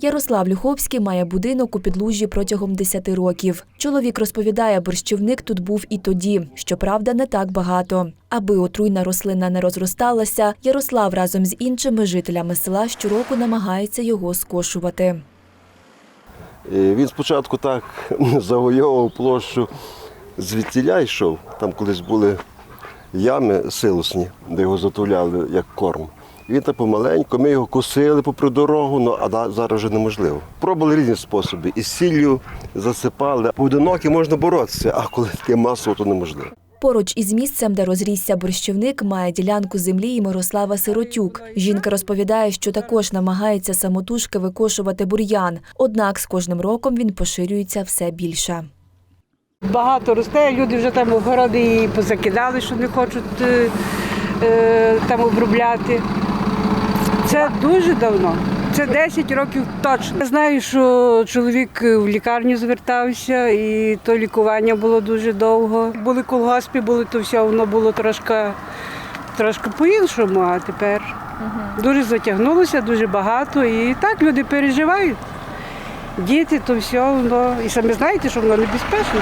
Ярослав Люховський має будинок у підлужжі протягом 10 років. Чоловік розповідає, борщівник тут був і тоді, щоправда, не так багато. Аби отруйна рослина не розросталася, Ярослав разом з іншими жителями села щороку намагається його скошувати. І Він спочатку так завойовував площу звідтіля йшов. Там колись були ями силосні, де його затуляли як корм. Він так помаленьку, ми його косили попри дорогу, ну, а зараз вже неможливо. Пробували різні способи. І сіллю засипали. Поодинокі можна боротися, а коли таке масово, то неможливо. Поруч із місцем, де розрісся борщівник, має ділянку землі і Мирослава Сиротюк. Жінка розповідає, що також намагається самотужки викошувати бур'ян. Однак з кожним роком він поширюється все більше. Багато росте, люди вже там огороди і позакидали, що не хочуть е, е, там обробляти. Це дуже давно. Це 10 років точно. Я знаю, що чоловік в лікарню звертався, і то лікування було дуже довго. Були колгоспи, були то все, воно було трошки, трошки по-іншому, а тепер дуже затягнулося, дуже багато. І так люди переживають. Діти, то все, воно. І самі знаєте, що воно небезпечно.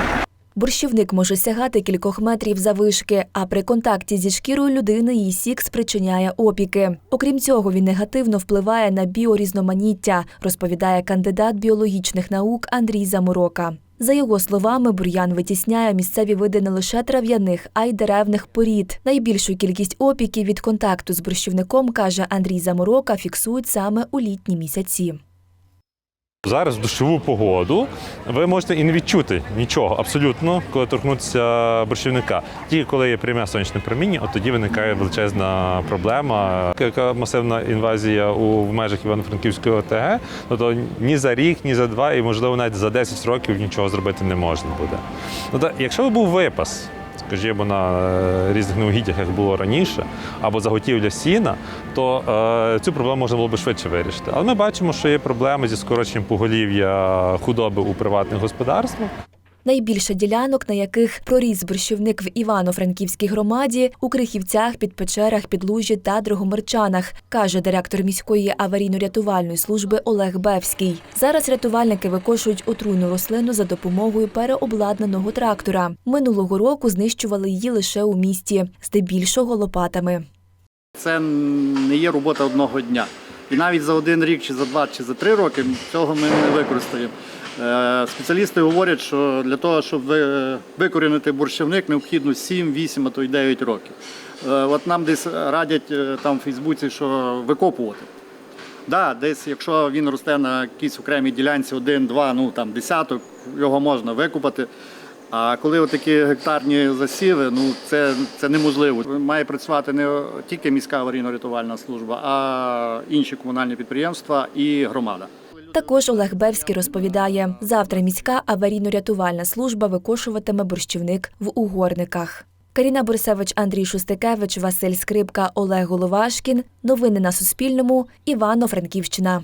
Борщівник може сягати кількох метрів завишки, а при контакті зі шкірою людини її сік спричиняє опіки. Окрім цього, він негативно впливає на біорізноманіття, розповідає кандидат біологічних наук Андрій Заморока. За його словами, бур'ян витісняє місцеві види не лише трав'яних, а й деревних порід. Найбільшу кількість опіків від контакту з борщівником, каже Андрій Заморока, фіксують саме у літні місяці. Зараз в дощову погоду ви можете і не відчути нічого абсолютно, коли торкнутися борщівника. Тільки коли є пряме сонячне проміння, от тоді виникає величезна проблема. Яка масивна інвазія у в межах Івано-Франківської ОТГ, ну то ні за рік, ні за два, і можливо навіть за 10 років нічого зробити не можна буде. Ну то якщо був випас. Скажімо, на е, різних неугіддях, як було раніше, або заготівля сіна, то е, цю проблему можна було би швидше вирішити. Але ми бачимо, що є проблеми зі скороченням поголів'я худоби у приватних господарствах. Найбільше ділянок, на яких проріс борщівник в Івано-Франківській громаді, у Крихівцях, Підпечерах, Підлужжі та Дрогомирчанах, каже директор міської аварійно-рятувальної служби Олег Бевський. Зараз рятувальники викошують отруйну рослину за допомогою переобладнаного трактора. Минулого року знищували її лише у місті, здебільшого лопатами. Це не є робота одного дня. І навіть за один рік, чи за два, чи за три роки цього ми не використаємо. Е, Спеціалісти говорять, що для того, щоб викорінити борщівник, необхідно 7, 8, а то й 9 років. Е, От нам десь радять е, там в Фейсбуці, що викопувати. Да, десь, якщо він росте на якійсь окремій ділянці один, два, ну там десяток, його можна викопати. А коли отакі гектарні засіви, ну це, це неможливо. Має працювати не тільки міська аварійно-рятувальна служба, а інші комунальні підприємства і громада. Також Олег Бевський розповідає, завтра міська аварійно-рятувальна служба викошуватиме борщівник в угорниках. Каріна Борисевич, Андрій Шустикевич, Василь Скрипка, Олег Головашкін. Новини на Суспільному. Івано-Франківщина.